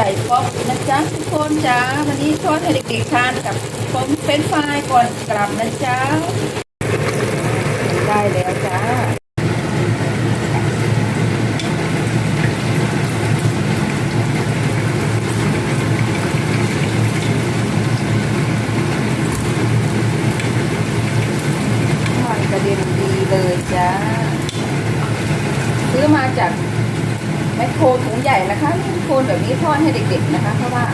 ไก่ป๊อปนะจ๊ะทุกคนจ้าวันนี้ทอดให้เด็กๆทานกับผมเป็นไฟายก่อนกลับนะจ๊ะได้แล้วจ้าทอดกระเด็นดีเลยจ้าซื้อมาจาก แมโครถุงใหญ่นะคะนี่โคนแบบนี้ทอดให้เด็กๆนะคะ เพราะว่า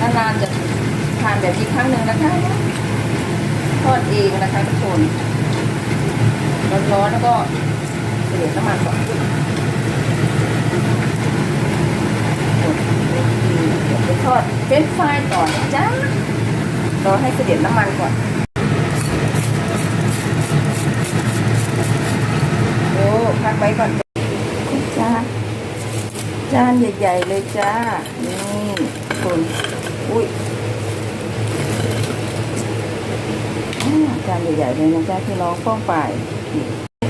นานๆจะทานแบบนี้ครั้งหนึ่งนะคะทอดเองนะคะทุกคนร้อนๆแล้วก็เสียน้ำมันก่อนเดี๋ยวทอดเฟรนฟรายต่อนะจ๊ะรอให้เสด็จน้ำมันก่อนโอ้พักไว้ก่อน จานใหญ่ ๆ เลยจ้า นี่คุณอุ้ยจานใหญ่ ๆ เลยนะจ้าพี่น้องป้องไป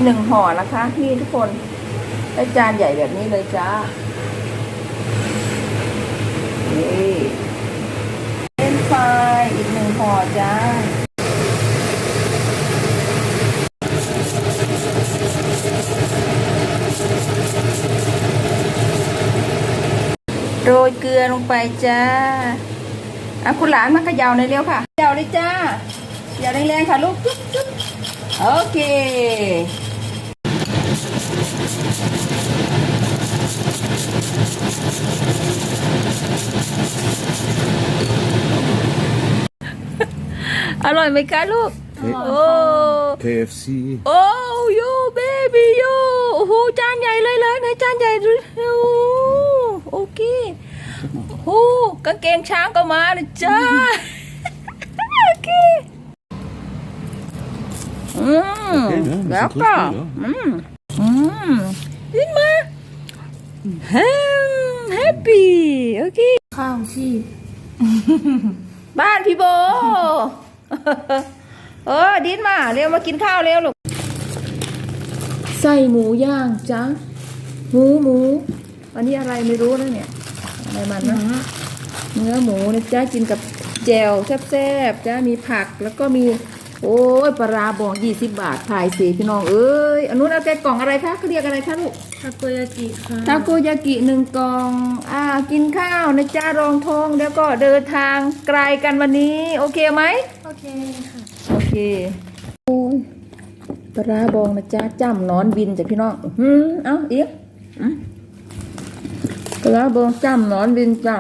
หนึ่งห่อนะคะพี่ทุกคนได้จานใหญ่แบบนี้เลยจ้านี่ไฟรายอีกหนึ่งห่อจ้า โรยเกลือลงไปจ้าอะคุณหลานมาเขย่าในอยเร็วค่ะเขย่าเลยจ้าเขย่าแรงๆค่ะลูกจุ๊บจุ๊บโอเคอร่อยไหมคะลูก โอ้ KFC โอ้ยูเบบี้ยูโอ้โหจานใหญ่เลยเลยไหนจานใหญ่ดูโอ้โอเค โอ้กางเกงช้างก็มาเลยจ้าโอเคอืมโอเคนะแล้วก็มันสนุกดีเหรออืมอืมยินมาแฮมแฮปปี้โอเคข้าวที่บ้านพี่โบเออดินมาเร็วมากินข้าวเร็วลูกใส่หมูย่างจ้ะหมูหมู อันนี้อะไรไม่รู้นะเนี่ย อะไรมันนะเนื้อหมูนะจ๊ะกินกับแจวแซ่บๆจ้ะมีผักแล้วก็มี โอ้ยปลาร้าบองยี่สิบบาทถ่ายสีพี่น้องเอ้ยอันนู้นเอาแต่กล่องอะไรคะเขาเรียกอะไรคะลูกทาโกยากิค่ะทาโกยากิหนึ่งกล่องอ่ากินข้าวนะจ๊ะรองท้องแล้วก็เดินทางไกลกันวันนี้ โอเคไหมโอเคค่ะโอเคโอ้ยปลาร้าบองนะจ๊ะจ้ำหนอนบินจากพี่น้องอืมเอาอีกอืม ปลาร้าบองจ้ำหนอนบินจ้ะ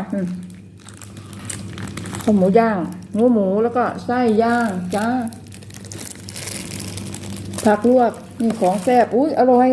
ข้าวหมูย่างหมูหมูแล้วก็ไส้ย่างจ้าผักลวกนี่ของแซ่บอุ้ยอร่อย